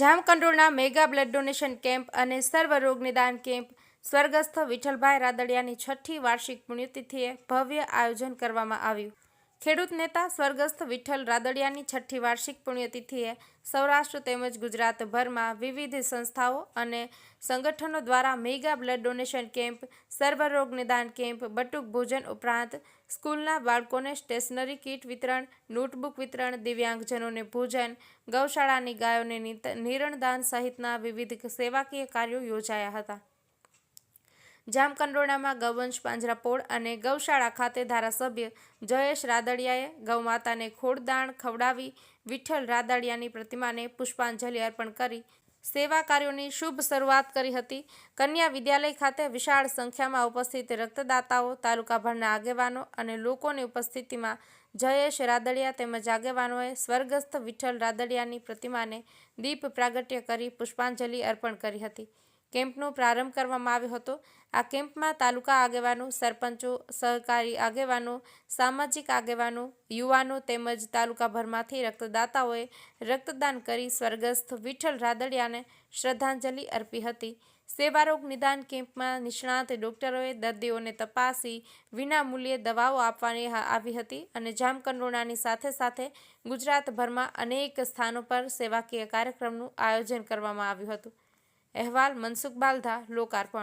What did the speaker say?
જામકંડોળના mega blood donation camp અને સર્વ રોગ નિદાન કેમ્પ સ્વર્ગસ્થ વિઠ્ઠલભાઈ રાદડિયાની છઠ્ઠી વાર્ષિક પુણ્યતિથિએ ભવ્ય આયોજન કરવામાં આવ્યું. ખેડૂત નેતા સ્વર્ગસ્થ વિઠ્ઠલ રાદડિયાની છઠ્ઠી વાર્ષિક પુણ્યતિથિએ સૌરાષ્ટ્ર તેમજ ગુજરાતભરમાં વિવિધ સંસ્થાઓ અને સંગઠનો દ્વારા મેગા બ્લડ ડોનેશન કેમ્પ, સર્વરોગ નિદાન કેમ્પ, બટુક ભોજન ઉપરાંત સ્કૂલના બાળકોને સ્ટેશનરી કીટ વિતરણ, નોટબુક વિતરણ, દિવ્યાંગજનોને ભોજન, ગૌશાળાની ગાયોને નિરણદાન સહિતના વિવિધ સેવાકીય કાર્યો યોજાયા હતા. જામકંડોરણામાં ગૌવંશ પાંજરાપોળ અને ગૌશાળા ખાતે ધારાસભ્ય જયેશ રાદડિયાએ ગૌમાતાને ખોડદાણ ખવડાવી વિઠ્ઠલ રાદડિયાની પ્રતિમાને પુષ્પાંજલિ અર્પણ કરી સેવા કાર્યોની શુભ શરૂઆત કરી હતી. કન્યા વિદ્યાલય ખાતે વિશાળ સંખ્યામાં ઉપસ્થિત રક્તદાતાઓ, તાલુકાભરના આગેવાનો અને લોકોની ઉપસ્થિતિમાં જયેશ રાદડિયા તેમજ આગેવાનોએ સ્વર્ગસ્થ વિઠ્ઠલ રાદડિયાની પ્રતિમાને દીપ પ્રાગટ્ય કરી પુષ્પાંજલિ અર્પણ કરી હતી. કેમ્પનો પ્રારંભ કરવામાં આવ્યો હતો. આ કેમ્પમાં તાલુકા આગેવાનો, સરપંચો, સહકારી આગેવાનો, સામાજિક આગેવાનો, યુવાનો તેમજ તાલુકાભરમાંથી રક્તદાતાઓએ રક્તદાન કરી સ્વર્ગસ્થ વિઠ્ઠલ રાદડિયાને શ્રદ્ધાંજલિ અર્પી હતી. સેવારોગ નિદાન કેમ્પમાં નિષ્ણાત ડોક્ટરોએ દર્દીઓને તપાસી વિના મૂલ્યે દવાઓ આપવાની આવી હતી અને જામકંડોળાની સાથે સાથે ગુજરાતભરમાં અનેક સ્થાનો પર સેવાકીય કાર્યક્રમનું આયોજન કરવામાં આવ્યું હતું. અહેવાલ મનસુખ બાલધા લોકાર્પણ